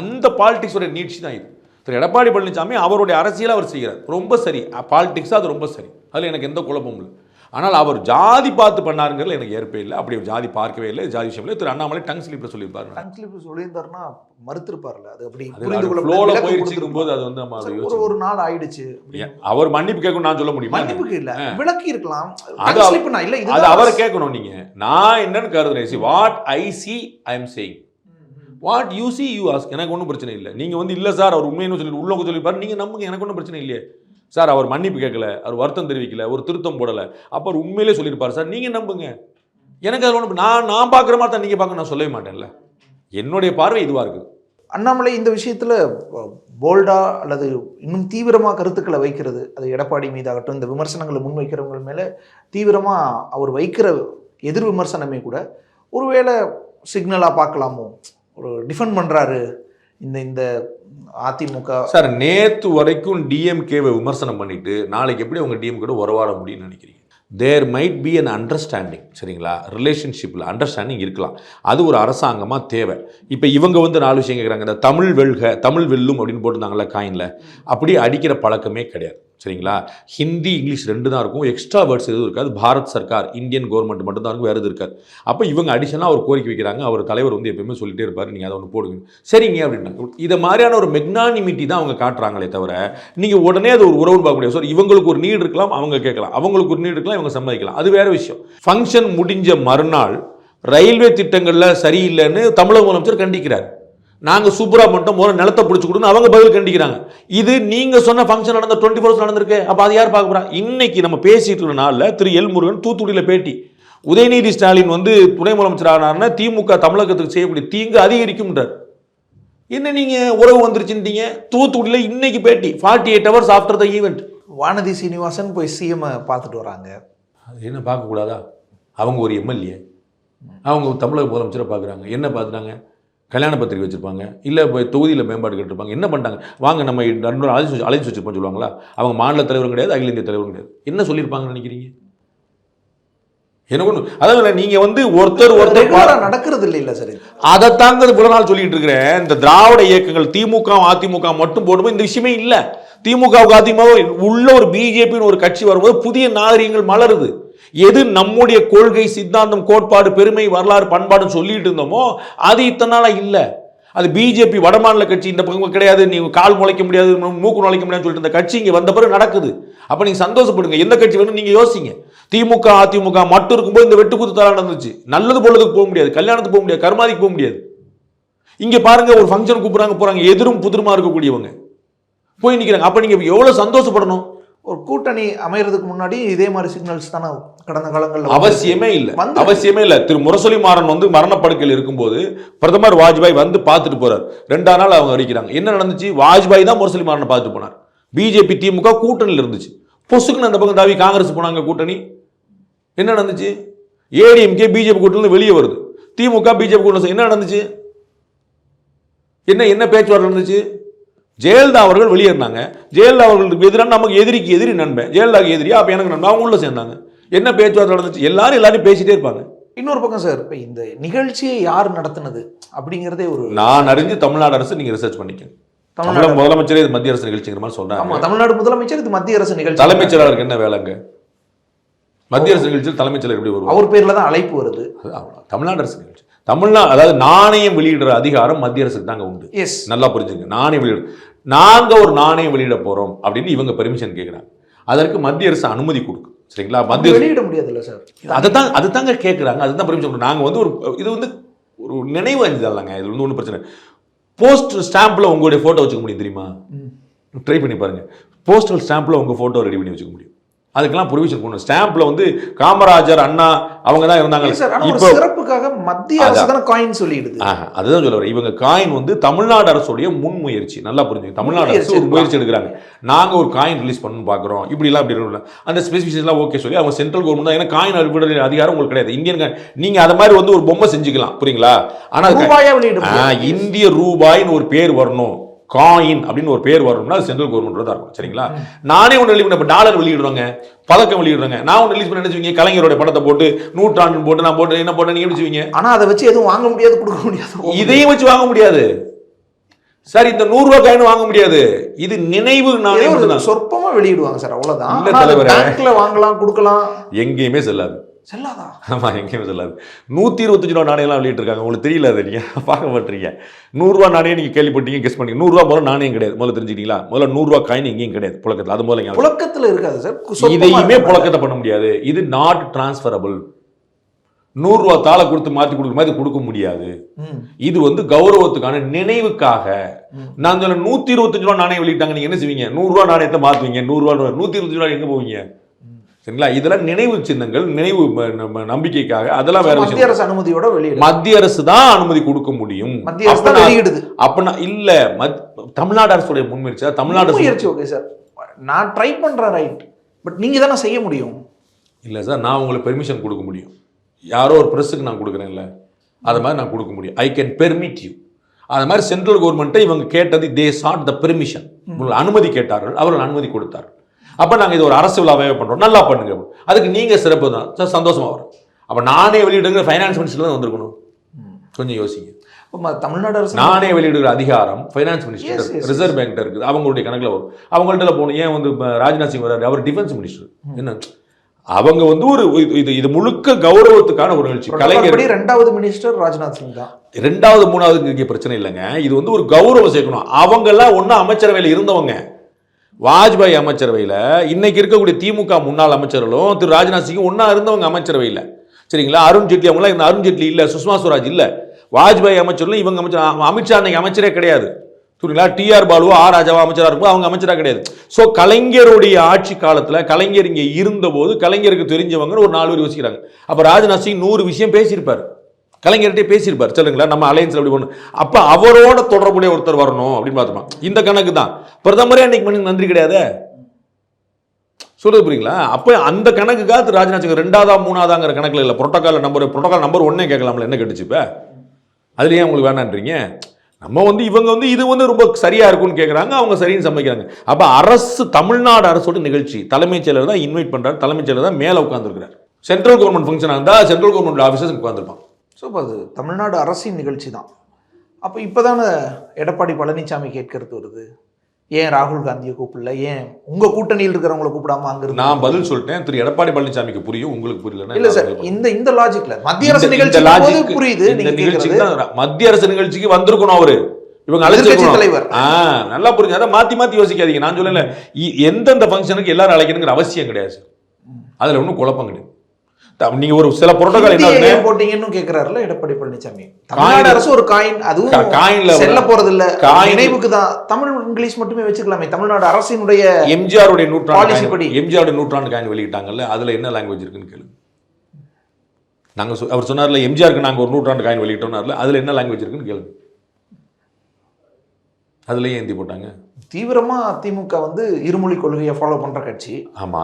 [SPEAKER 6] அந்த பாலிடிக்ஸோட நீட்சி தான் இது. திரு எடப்பாடி பழனிசாமி அவருடைய அரசியலை அவர் செய்கிறார். ரொம்ப சரி. பாலிடிக்ஸாக அது ரொம்ப சரி. அதில் எனக்கு எந்த குழப்பமும் இல்லை. ஆனால் அவர் ஜாதி பார்த்து பண்ணாருங்கிறதுல எனக்கு ஏற்பே இல்லை. அப்படி ஜாதி பார்க்கவே இல்லை ஜாதி விஷயம் இல்லை. திரு அண்ணாமலை டங் ஸ்லீப்பில் சொல்லியிருப்பாரு.
[SPEAKER 5] டங் ஸ்லிப் சொல்லியிருந்தாருன்னா மறுத்திருப்பார்ல அது அப்படி
[SPEAKER 6] அது
[SPEAKER 5] புரிந்து கொள்ள
[SPEAKER 6] ஃப்ளோவில்
[SPEAKER 5] விளக்கம்
[SPEAKER 6] போயிருச்சுக்கும் போது. அது வந்து நம்ம
[SPEAKER 5] ஒரு ஒரு நாள் ஆயிடுச்சு
[SPEAKER 6] அவர் மன்னிப்பு கேட்கணும் நான் சொல்ல முடியுமா?
[SPEAKER 5] மன்னிப்புக்கு இல்ல. விளக்கி இருக்கலாம்.
[SPEAKER 6] அது
[SPEAKER 5] இல்ல
[SPEAKER 6] அது அவரை கேட்கணும் நீங்க. நான் என்னன்னு கருதுறேன். What I see I am saying what you see you ask எனக்கு ஒன்றும் பிரச்சனை இல்லை. நீங்கள் வந்து இல்லை சார் அவர் உண்மைன்னு சொல்லி உள்ளவங்க சொல்லிப்பார் நீங்கள் நம்புங்க எனக்கு ஒன்றும் பிரச்சனை இல்லையே. சார் அவர் மன்னிப்பு கேட்கல அவர் வருத்தம் தெரிவிக்கல ஒரு திருத்தம் போடலை. அப்போ அவர் உண்மையிலே சொல்லியிருப்பார். சார் நீங்கள் நம்புங்க. எனக்கு அது ஒன்று நான் நான் பார்க்குற மாதிரி தான் நீங்கள் பார்க்க நான் சொல்லவே மாட்டேன்ல. என்னுடைய பார்வை இதுவாக இருக்குது.
[SPEAKER 5] அண்ணாமலை இந்த விஷயத்தில் போல்டா அல்லது இன்னும் தீவிரமாக கருத்துக்களை வைக்கிறது அது எடப்பாடி மீதாகட்டும் இந்த விமர்சனங்களை முன்வைக்கிறவங்க மேலே தீவிரமாக அவர் வைக்கிற எதிர் விமர்சனமே கூட ஒருவேளை சிக்னலாக பார்க்கலாமோ? ஒரு டிஃபெண்ட் பண்ணுறாரு இந்த இந்த அதிமுக
[SPEAKER 6] சார் நேற்று வரைக்கும் டிஎம்கேவை விமர்சனம் பண்ணிட்டு நாளைக்கு எப்படி அவங்க கூட உறவாட முடியும்னு நினைக்கிறீங்க? There might be an understanding சரிங்களா? ரிலேஷன்ஷிப்பில் அண்டர்ஸ்டாண்டிங் இருக்கலாம். அது ஒரு அரசாங்கமாக தேவை. இப்போ இவங்க வந்து நாலு விஷயம் கேட்குறாங்க இந்த தமிழ் வெல்க தமிழ் வெல்லும் அப்படின்னு போட்டிருந்தாங்களா காயினில் அப்படி அடிக்கிற பழக்கமே கிடையாது. சரிங்களா? ஹிந்தி இங்கிலீஷ் ரெண்டு தான் இருக்கும். எக்ஸ்ட்ரா வேர்ட்ஸ் எதுவும் இருக்காது. பாரத் சர்க்கார் இந்தியன் கவர்மெண்ட் மட்டும்தான் இருக்கும். வேறு எது இருக்காது. அப்போ இவங்க அடிஷனாக ஒரு கோரிக்கை வைக்கிறாங்க. அவர் தலைவர் வந்து எப்பயுமே சொல்லிட்டே இருப்பார். நீங்கள் அதை ஒன்று போடுங்க. சரிங்க அப்படின்னா இதை மாதிரியான ஒரு மெக்னானிமிட்டி தான் அவங்க காட்டுறாங்களே தவிர நீங்கள் உடனே அது ஒரு உறவு பார்க்க முடியாது. சார் இவங்களுக்கு ஒரு நீடு இருக்கலாம். அவங்க கேட்கலாம். அவங்களுக்கு ஒரு நீடு இருக்கலாம். இவங்க சம்மதிக்கலாம். அது வேற விஷயம். ஃபங்க்ஷன் முடிஞ்ச மறுநாள் ரயில்வே திட்டங்களில் சரியில்லைன்னு தமிழக முதலமைச்சர் கண்டிக்கிறார். நாங்கள் சூப்பராக பண்ணிட்டோம் முதல்ல நிலத்தை பிடிச்சி கொடுன்னு அவங்க பதில் கண்டிக்கிறாங்க. இது நீங்கள் சொன்ன ஃபங்க்ஷன் நடந்த டுவெண்ட்டி ஃபோர்ஸ் நடந்திருக்கு. அப்போ அது யார் பார்க்க போகிறா இன்னைக்கு நம்ம பேசிட்டு இருக்கிற நாளில் திரு எல் முருகன் தூத்துக்குடியில் பேட்டி. உதயநிதி ஸ்டாலின் வந்து துணை முதலமைச்சர் ஆனார்னா திமுக தமிழகத்துக்கு செய்யக்கூடிய தீங்கு அதிகரிக்கும்ன்றார். என்ன நீங்கள் உறவு வந்துருச்சுட்டீங்க தூத்துக்குடியில் இன்னைக்கு பேட்டி. Forty eight hours after the event
[SPEAKER 5] Vanathi Srinivasan போய் சிஎம் பார்த்துட்டு வராங்க.
[SPEAKER 6] அது என்ன பார்க்கக்கூடாதா? அவங்க ஒரு எம்எல்ஏ. அவங்க தமிழக முதலமைச்சரை பார்க்குறாங்க. என்ன பார்த்துட்டாங்க? கல்யாண பத்திரிக்கை வச்சுருப்பாங்க. இல்லை இப்போ தொகுதியில் மேம்பாடு கேட்டிருப்பாங்க. என்ன பண்ணிட்டாங்க? வாங்க நம்ம நண்பர் அழைச்சி வச்சு அழைச்சி வச்சுருப்போம் சொல்லுவாங்களா? அவங்க மாநில தலைவரும் கிடையாது அகில இந்திய தலைவரும் கிடையாது. என்ன சொல்லியிருப்பாங்கன்னு நினைக்கிறீங்க? எனக்கு ஒன்று அதாவது நீங்கள் வந்து ஒருத்தர் ஒருத்தர்
[SPEAKER 5] நடக்கிறது இல்லை இல்ல சார் இது.
[SPEAKER 6] அதைத்தாங்க இவ்வளவு நாள் சொல்லிட்டு இருக்கிறேன். இந்த திராவிட இயக்கங்கள் திமுக அதிமுக மட்டும் போடும்போது இந்த விஷயமே இல்லை. திமுகவுக்கு அதிமுக உள்ள ஒரு பிஜேபின்னு ஒரு கட்சி வரும்போது புதிய நாகரிகங்கள் மலருது. எது நம்முடைய கொள்கை சித்தாந்தம் கோட்பாடு பெருமை வரலாறு பண்பாடுன்னு சொல்லிட்டு இருந்தோமோ அது இத்தனை நாளாக இல்லை. அது பிஜேபி வடமாநில கட்சி இந்த பக்கம் கிடையாது நீ கால் முளைக்க முடியாது மூக்கு நுழைக்க முடியாதுன்னு சொல்லிட்டு இந்த கட்சி இங்கே வந்த பிறகு நடக்குது. அப்போ நீங்கள் சந்தோஷப்படுங்க. எந்த கட்சி வேணும் நீங்கள் யோசிங்க. திமுக அதிமுக மட்டும் இருக்கும்போது இந்த வெட்டுக்குத்து தரா நடந்துச்சு. நல்லது பொழுதுக்கு போக முடியாது. கல்யாணத்துக்கு போக முடியாது. கருமாதிக்கு போக முடியாது. இங்கே பாருங்க ஒரு ஃபங்க்ஷன் கூப்பிட்றாங்க போகிறாங்க எதிரும் புதிருமா இருக்கக்கூடியவங்க. போய் நிற்கிறாங்க அப்போ நீங்கள் எவ்வளோ சந்தோஷப்படணும்?
[SPEAKER 5] ஒரு கூட்டணி அமையறதுக்கு முன்னாடி இதே மாதிரி சிக்னல்ஸ் தானே கடந்த காலங்கள்ல
[SPEAKER 6] அவசியமே இல்லை. அவசியமே இல்லை. திரு முரசொலி மாறன் வந்து மரணப்படுக்கையில் இருக்கும்போது பிரதமர் வாஜ்பாய் வந்து பார்த்துட்டு போறார். ரெண்டாம் நாள் அவங்க அறிக்கிறாங்க. என்ன நடந்துச்சு? வாஜ்பாய் தான் முரசொலி மாறனை பார்த்துட்டு போனார். பிஜேபி திமுக கூட்டணியில் இருந்துச்சு. பொசுக்குன்னு அந்த பக்கம் தாவி காங்கிரஸ் போனாங்க கூட்டணி. என்ன நடந்துச்சு? ஏடிஎம்கே பிஜேபி கூட்டணியில் வெளியே வருது. திமுக பிஜேபி கூட்டணி என்ன நடந்துச்சு? என்ன என்ன பேச்சுவார்த்தை நடந்துச்சு? ஜெயலலிதா அவர்கள் வெளியேறினாங்க. ஜெயலலிதா அவர்களுக்கு எதிரான நமக்கு எதிரிக்கு எதிரி நண்பன். ஜெயலலிதாக்கு எதிரியா? அப்போ எனக்கு நண்பன். அவங்க உள்ள சேர்ந்தாங்க. என்ன பேச்சுவார்த்தை நடந்துச்சு? எல்லாரும் எல்லாரும் பேசிட்டே இருப்பாங்க.
[SPEAKER 5] இன்னொரு பக்கம் சார் இப்போ இந்த நிகழ்ச்சியை யார் நடத்துனது அப்படிங்கிறதே ஒரு
[SPEAKER 6] நான் அறிஞ்சு தமிழ்நாடு அரசு நீங்க ரிசர்ச் பண்ணிக்கங்க.
[SPEAKER 5] தமிழ்நாடு
[SPEAKER 6] முதலமைச்சரே இது மத்திய அரசு நிகழ்ச்சிங்கிற மாதிரி
[SPEAKER 5] ஆமா
[SPEAKER 6] சொல்றாங்க
[SPEAKER 5] தமிழ்நாடு முதலமைச்சர் இது மத்திய அரசு நிகழ்ச்சி.
[SPEAKER 6] தலைமைச் செயலாளருக்கு என்ன வேலைங்க? மத்திய அரசு நிகழ்ச்சியில் தலைமைச் செயலர் எப்படி வருவார்?
[SPEAKER 5] அவர் பேர்ல தான் அழைப்பு வருது.
[SPEAKER 6] தமிழ்நாடு அரசு நிகழ்ச்சி. தமிழ்நாடு அதாவது நாணயம் வெளியிடுற அதிகாரம் மத்திய அரசுக்கு தாங்க உண்டு.
[SPEAKER 5] எஸ்
[SPEAKER 6] நல்லா புரிஞ்சுங்க. நாணயம் வெளியிட நாங்க ஒரு நாணயம் வெளியிட போறோம் அப்படின்னு இவங்க பெர்மிஷன் கேட்குறாங்க அதற்கு மத்திய அரசு அனுமதி கொடுக்கும் சரிங்களா? மத்திய
[SPEAKER 5] வெளியிட முடியாதுல்ல சார்
[SPEAKER 6] அதை தான் அதை தாங்க கேட்குறாங்க அதுதான் பெர்மிஷன் நாங்கள் வந்து ஒரு இது வந்து ஒரு நினைவு அஞ்சல் இல்லைங்க இது வந்து ஒன்றும் பிரச்சனை போஸ்ட் ஸ்டாம்பில் உங்களுடைய ஃபோட்டோ வச்சுக்க முடியும் தெரியுமா? ட்ரை பண்ணி பாருங்க. போஸ்டல் ஸ்டாம்பில் உங்கள் ஃபோட்டோ ரெடி பண்ணி வச்சுக்க முடியும். அதுக்கெல்லாம் ப்ரொவிஷன் பண்ணணும் ஸ்டாம்பில் வந்து காமராஜர் அண்ணா அவங்க தான் இருந்தாங்க. இப்போ
[SPEAKER 5] சிறப்புக்காக மத்திய அரசு தானே காயின் சொல்லிடுது.
[SPEAKER 6] அதுதான் சொல்ல இவங்க காயின் வந்து தமிழ்நாடு அரசுடைய முன்முயற்சி. நல்லா புரிஞ்சுங்க. தமிழ்நாடு அரசு ஒரு முயற்சி எடுக்கிறாங்க. நாங்க ஒரு காயின் ரிலீஸ் பண்ணணும் பார்க்குறோம். இப்படிலாம் இப்படி இருக்கணும். அந்த ஸ்பெசிஃபிகேஷன்லாம் ஓகே சொல்லி அவங்க சென்ட்ரல் கவர்மெண்ட் தான். ஏன்னா காயின் விடுற அதிகாரம் உங்களுக்கு கிடையாது. இந்தியன் காயின் நீங்க அதை மாதிரி வந்து ஒரு பொம்மை செஞ்சுக்கலாம். புரியுங்களா? ஆனா அது
[SPEAKER 5] ரூபாயா வெளியிட
[SPEAKER 6] ஆ,
[SPEAKER 5] முடியாது.
[SPEAKER 6] இந்திய ரூபாய்னு ஒரு பேர் வரணும். காயின் அப்படின்னு ஒரு பேர் வரணும்னா அது சென்ட்ரல் கவர்மெண்ட் தான் இருக்கும் சரிங்களா? நானே ஒன்று ரிலீஸ் பண்ண டாலர் வெளியிடுறாங்க பதக்கம் வெளியிடுறாங்க. நான் ஒன்று ரிலீஸ் பண்ண நினைச்சுவீங்க கலைஞரோட படத்தை போட்டு நூற்றாண்டு போட்டு நான் போட்டு என்ன போட்டு நீங்க எப்படி செய்வீங்க
[SPEAKER 5] ஆனா அதை வச்சு எதுவும் வாங்க முடியாது கொடுக்க முடியாது.
[SPEAKER 6] இதையும் வச்சு வாங்க முடியாது. சார் இந்த நூறு ரூபாய் காயின் வாங்க முடியாது. இது நினைவு மட்டும்தான்.
[SPEAKER 5] சொற்பமா வெளியிடுவாங்க சார் அவ்வளவுதான். பேங்க்ல வாங்கலாம் கொடுக்கலாம்.
[SPEAKER 6] எங்கேயுமே செல்லாது.
[SPEAKER 5] செல்லாதா?
[SPEAKER 6] ஆமா எங்கேயுமே செல்லாது. நூத்தி இருபத்தஞ்சு ரூபா நாணயம்லாம் வெளியிட்டிருக்காங்க. உங்களுக்கு தெரியல அது நீங்க பார்க்க மாட்டீங்க. நூறுரூவா நாணயம் நீங்க கேள்விப்பட்டீங்க கெஸ் பண்ணீங்க. நூறுரூவா முதல்ல நாணயம் கிடையாது. முதல்ல தெரிஞ்சுக்கிட்டீங்களா? முதல்ல நூறுரூவா காயின் எங்கேயும் கிடையாது. புழக்கத்தில். அது முதல்ல
[SPEAKER 5] புழக்கத்துல இருக்காது சார்.
[SPEAKER 6] இதையுமே. புழக்கத்தை பண்ண முடியாது. இது நாட் டிரான்ஸ்ஃபரபிள் நூறுரூவா தாளை கொடுத்து மாற்றி கொடுக்குற மாதிரி கொடுக்க முடியாது. இது வந்து கௌரவத்துக்கான நினைவுக்காக. நான் சொல்ல நூத்தி இருபத்தஞ்சு ரூபா நாணயம் வெளியிட்டாங்க. நீங்க என்ன செய்வீங்க? நூறு ரூபா நாணயத்தை மாத்துவீங்க. நூறு ரூபா நூத்தி இருபத்தஞ்சு ரூபா எங்க போவீங்க? சரிங்களா? இதெல்லாம் நினைவு சின்னங்கள் நினைவு நம்ம நம்பிக்கைக்காக அதெல்லாம் வேற
[SPEAKER 5] மத்திய அரசு அனுமதியோட வெளியிடும்
[SPEAKER 6] மத்திய அரசு தான் அனுமதி கொடுக்க முடியும்.
[SPEAKER 5] மத்திய அரசு தான் வெளியிடுது.
[SPEAKER 6] அப்ப நான் இல்ல தமிழ்நாடு அரசுடைய முன்முயற்சி தமிழ்நாடு
[SPEAKER 5] முயற்சி ஓகே சார் நான் ட்ரை பண்றேன் ரைட் பட் நீங்க தானே செய்ய முடியும்.
[SPEAKER 6] இல்லை சார் நான் உங்களுக்கு பெர்மிஷன் கொடுக்க முடியும். யாரோ ஒரு ப்ரெஸ்ஸுக்கு நான் கொடுக்குறேன்ல. அது மாதிரி நான் கொடுக்க முடியும். ஐ கேன் பெர்மிட் யூ அது மாதிரி சென்ட்ரல் கவர்மெண்ட்டை இவங்க கேட்டது தே சாட் த பெர்மிஷன் அனுமதி கேட்டார்கள் அவர்கள் அனுமதி கொடுத்தார்கள். அப்போ நாங்கள் இது ஒரு அரசு விழாவே பண்ணுறோம் நல்லா பண்ணுங்க. அதுக்கு நீங்கள் சிறப்பு தான். சார் சந்தோஷமா வரும். அப்ப நானே வெளியிடுங்கிற ஃபைனான்ஸ் மினிஸ்டர் தான் வந்திருக்கணும். கொஞ்சம் யோசிங்க.
[SPEAKER 5] தமிழ்நாடு அரசு
[SPEAKER 6] நானே வெளியிடுகிற அதிகாரம் ஃபைனான்ஸ் மினிஸ்டர் ரிசர்வ் பேங்க்ல இருக்குது. அவங்களுடைய கணக்குல வரும். அவங்கள்ட்ட போகணும். ஏன் வந்து ராஜ்நாத் சிங் வராரு அவர் டிஃபென்ஸ் மினிஸ்டர் என்ன? அவங்க வந்து ஒரு இது- இது முழுக்க கௌரவத்துக்கான ஒரு நிகழ்ச்சி. கலைஞர்
[SPEAKER 5] ரெண்டாவது மினிஸ்டர் ராஜ்நாத் சிங் தான்.
[SPEAKER 6] ரெண்டாவது மூணாவது இங்கே பிரச்சனை இல்லைங்க. இது வந்து ஒரு கௌரவம் சேர்க்கணும். அவங்கெல்லாம் ஒன்றும் அமைச்சரவையில் இருந்தவங்க. வாஜ்பாய் அமைச்சரவையில் இன்னைக்கு இருக்கக்கூடிய திமுக முன்னாள் அமைச்சர்களும் திரு ராஜ்நாத் சிங்கும் ஒன்றா இருந்தவங்க அமைச்சரவையில். சரிங்களா? அருண் ஜேட்லி அவங்களாம் இந்த அருண் ஜேட்லி இல்லை சுஷ்மா ஸ்வராஜ் இல்லை. வாஜ்பாய் அமைச்சர்களும் இவங்க அமைச்சர் அமித்ஷா அன்னைக்கு அமைச்சரே கிடையாது. சரிங்களா டிஆர் பாலுவோ ஆர் ராஜாவா அமைச்சராக இருக்கும் அவங்க அமைச்சராக கிடையாது. ஸோ கலைஞருடைய ஆட்சி காலத்தில் கலைஞர் இங்கே இருந்தபோது கலைஞருக்கு தெரிஞ்சவங்கன்னு ஒரு நாலு பேர் யோசிக்கிறாங்க. அப்போ ராஜ்நாத் சிங் நூறு விஷயம் பேசியிருப்பார். கலைஞர்கிட்டே பேசியிருப்பார். சொல்லுங்களா நம்ம அலையன்ஸ்ல அப்படி ஒன்று அப்போ அவரோட தொடர்புடைய ஒருத்தர் வரணும் அப்படின்னு பார்த்தோமா இந்த கணக்கு தான் பிரதமரே அன்னைக்கு பண்ணி நன்றி கிடையாது? சொல்றது புரியுங்களா? அப்போ அந்த கணக்குக்காக திரு ராஜ்நாத் சிங் ரெண்டாவதா மூணாவதாங்கிற கணக்கில் இல்லை. புரோட்டோக்கால் நம்பர் புரோட்டோக்கால் நம்பர் ஒன்னே கேட்கலாம்ல என்ன கேட்டுச்சு இப்போ? அதுல ஏன் உங்களுக்கு வேணான்றீங்க. நம்ம வந்து இவங்க வந்து இது வந்து ரொம்ப சரியா இருக்கும்னு கேட்குறாங்க அவங்க சரின்னு சமைக்கிறாங்க. அப்போ அரசு தமிழ்நாடு அரசோட நிகழ்ச்சி. தலைமைச் செயலர் தான் இன்வைட் பண்ணுறாரு தலைமைச் செயலர் தான் மேலே உட்காந்துருக்கிறார் சென்ட்ரல் கவர்மெண்ட் ஃபங்க்ஷனாக இருந்தால் சென்ட்ரல் கவர்மெண்ட் ஆஃபீஸர்ஸ் உட்காந்துருப்பான்
[SPEAKER 5] ஸோ அப்போ அது தமிழ்நாடு அரசின் நிகழ்ச்சி தான். அப்போ இப்போதானே எடப்பாடி பழனிசாமி கேட்கறது வருது. ஏன் ராகுல் காந்தியை கூப்பிடல? ஏன் உங்க கூட்டணியில் இருக்கிறவங்கள கூப்பிடாம அங்க இருந்து
[SPEAKER 6] நான் பதில் சொல்லிட்டேன். திரு எடப்பாடி பழனிசாமிக்கு புரியும். உங்களுக்கு புரியலன்னா
[SPEAKER 5] இல்ல சார் இந்த இந்த லாஜிக்ல மத்திய அரசு நிகழ்ச்சி புரியுது
[SPEAKER 6] நிகழ்ச்சிக்கு தான் மத்திய அரசு நிகழ்ச்சிக்கு வந்திருக்கணும் அவரு. இவங்க அழைச்சிருக்கணும்.
[SPEAKER 5] தலைவர்.
[SPEAKER 6] நல்லா புரிஞ்சு அதான் மாத்தி மாத்தி யோசிக்காதீங்க. நான் சொல்லல எந்தெந்த ஃபங்க்ஷனுக்கு எல்லாரும் அழைக்கணுங்கிற அவசியம் கிடையாது அதுல ஒன்றும் குழப்பம் கிடையாது. நீங்க ஒரு சில புரோட்டோகால் என்ன
[SPEAKER 5] போட்டீங்கன்னு கேக்குறாருல எடப்பாடி பழனிசாமி தமிழ்நாடு அரசு ஒரு காயின் அதுவும்
[SPEAKER 6] காயின்ல
[SPEAKER 5] செல்ல போறது இல்ல நினைவுக்கு தான் தமிழ் இங்கிலீஷ் மட்டுமே வச்சுக்கலாமே தமிழ்நாடு அரசினுடைய
[SPEAKER 6] எம்ஜிஆருடைய நூற்றாண்டு
[SPEAKER 5] படி.
[SPEAKER 6] எம்ஜிஆருடைய நூற்றாண்டு காயின் வெளியிட்டாங்கல்ல அதுல என்ன லாங்குவேஜ் இருக்குன்னு கேளுங்க நாங்க அவர் சொன்னார்ல எம்ஜிஆருக்கு நாங்க ஒரு நூற்றாண்டு காயின் வெளியிட்டோம்னார்ல அதுல என்ன லாங்குவேஜ் இருக்குன்னு கேளுங்க அதுலயே ஏந்தி போட்டாங்க.
[SPEAKER 5] தீவிரமா திமுக வந்து இருமொழி கொள்கையை ஃபாலோ பண்ற கட்சி.
[SPEAKER 6] ஆமா.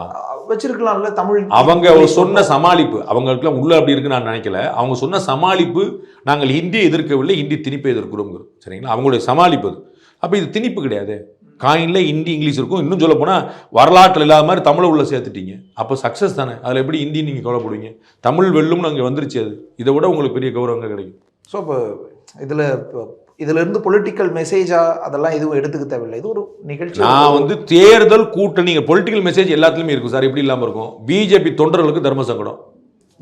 [SPEAKER 5] வச்சிருக்கலாம்ல தமிழ்
[SPEAKER 6] அவங்க சொன்ன சமாளிப்பு அவங்களுக்குலாம் உள்ள அப்படி இருக்குன்னு நான் நினைக்கல. அவங்க சொன்ன சமாளிப்பு நாங்கள் ஹிந்தியை எதிர்க்கவில்லை ஹிந்தி திணிப்பை எதிர்க்கிறோங்கிறது சரிங்களா? அவங்களுடைய சமாளிப்பு அது. அப்போ இது திணிப்பு கிடையாது. காயின்ல ஹிந்தி இங்கிலீஷ் இருக்கும். இன்னும் சொல்ல போனால் வரலாற்றில் இல்லாத மாதிரி தமிழை உள்ள சேர்த்துட்டீங்க. அப்போ சக்ஸஸ் தானே? அதில் எப்படி ஹிந்தி நீங்கள் கவலைப்படுவீங்க? தமிழ் வெல்லும்னு அங்கே வந்துருச்சு அது. இதை விட உங்களுக்கு பெரிய கௌரவங்க கிடைக்கும்.
[SPEAKER 5] ஸோ இப்போ இதுல இப்போ இதுல இருந்து பொலிட்டிக்கல் மெசேஜா அதெல்லாம் எதுவும் எடுத்துக்க தேவையில்லை. இது ஒரு நிகழ்ச்சி.
[SPEAKER 6] நான் வந்து தேர்தல் கூட்டணி பொலிட்டிக்கல் மெசேஜ் எல்லாத்துலேயுமே இருக்கும் சார். எப்படி இல்லாமல் இருக்கும்? பிஜேபி தொண்டர்களுக்கு தர்ம சங்கடம்.